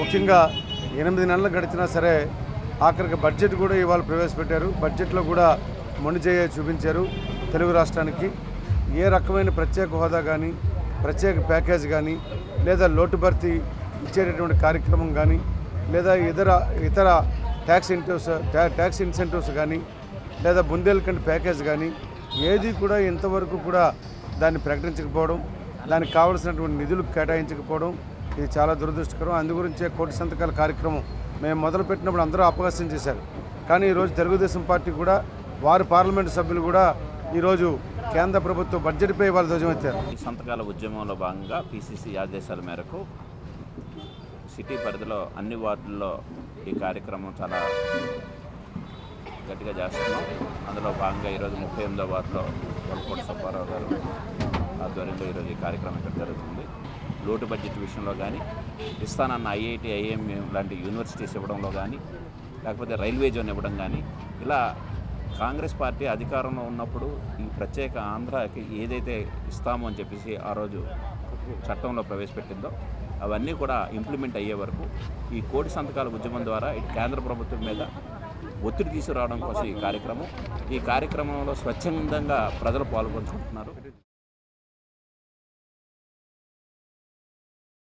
ముఖ్యంగా ఎనిమిది నెలలు గడిచినా సరే ఆఖరికి బడ్జెట్ కూడా ఇవాళ ప్రవేశపెట్టారు. బడ్జెట్లో కూడా మొండిచేయ చూపించారు తెలుగు రాష్ట్రానికి. ఏ రకమైన ప్రత్యేక హోదా కానీ ప్రత్యేక ప్యాకేజ్ కానీ లేదా లోటు భర్తీ ఇచ్చేటటువంటి కార్యక్రమం కానీ లేదా ఇతర ఇతర ట్యాక్స్ ఇంటివ్స్ ట్యాక్స్ ఇన్సెంటివ్స్ కానీ లేదా బుందేల్ఖండ్ ప్యాకేజ్ కానీ ఏది కూడా ఇంతవరకు కూడా దాన్ని ప్రకటించకపోవడం దానికి కావలసినటువంటి నిధులు కేటాయించకపోవడం ఇది చాలా దురదృష్టకరం. అందు గురించే కోటి సంతకాల కార్యక్రమం మేము మొదలుపెట్టినప్పుడు అందరూ అపహాస్యం చేశారు. కానీ ఈరోజు తెలుగుదేశం పార్టీ కూడా వారి పార్లమెంటు సభ్యులు కూడా ఈరోజు కేంద్ర ప్రభుత్వ బడ్జెట్పై వాళ్ళు ధ్వజమెత్తారు ఈ సంతకాల ఉద్యమంలో భాగంగా పిసిసి ఆదేశాల మేరకు సిటీ పరిధిలో అన్ని వార్డుల్లో ఈ కార్యక్రమం చాలా గట్టిగా చేస్తున్నాం. అందులో భాగంగా ఈరోజు ముప్పై ఎనిమిదో వార్డులో వలకోట సుబ్బారావు గారు ఆధ్వర్యంలో ఈరోజు ఈ కార్యక్రమం ఇక్కడ జరుగుతుంది. లోటు బడ్జెట్ విషయంలో కానీ ఇస్తానన్న ఐఐటి ఐఎంఎం లాంటి యూనివర్సిటీస్ ఇవ్వడంలో కానీ లేకపోతే రైల్వే జోన్ ఇవ్వడం కానీ ఇలా కాంగ్రెస్ పార్టీ అధికారంలో ఉన్నప్పుడు ఈ ప్రత్యేక ఆంధ్రాకి ఏదైతే ఇస్తామో అని చెప్పేసి ఆ రోజు చట్టంలో ప్రవేశపెట్టిందో అవన్నీ కూడా ఇంప్లిమెంట్ అయ్యే వరకు ఈ కోటి సంతకాల ఉద్యమం ద్వారా ఇటు కేంద్ర ప్రభుత్వం మీద ఒత్తిడి తీసుకురావడం కోసం ఈ కార్యక్రమం. ఈ కార్యక్రమంలో స్వచ్ఛందంగా ప్రజలు పాల్గొంటున్నారు.